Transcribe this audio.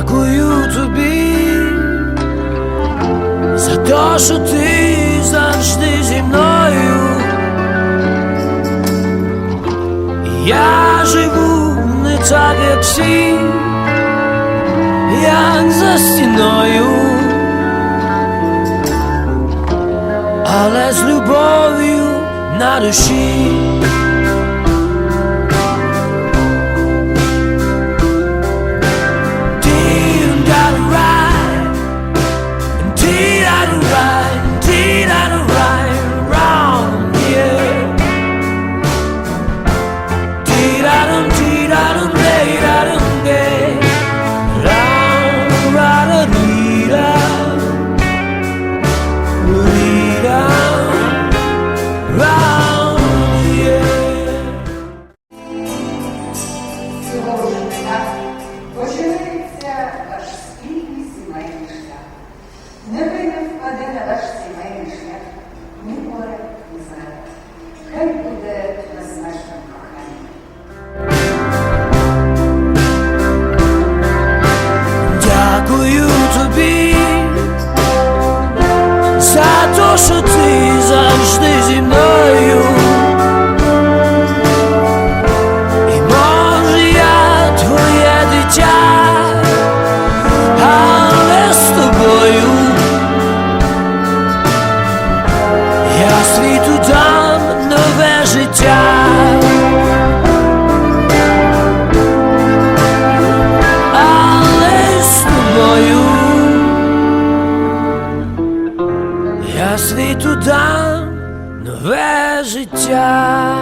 Дякую тобі за те, що ти завжди зі мною. Я живу не так, як всі, як за стіною, але з любов'ю на душі. that's я світу нове життя.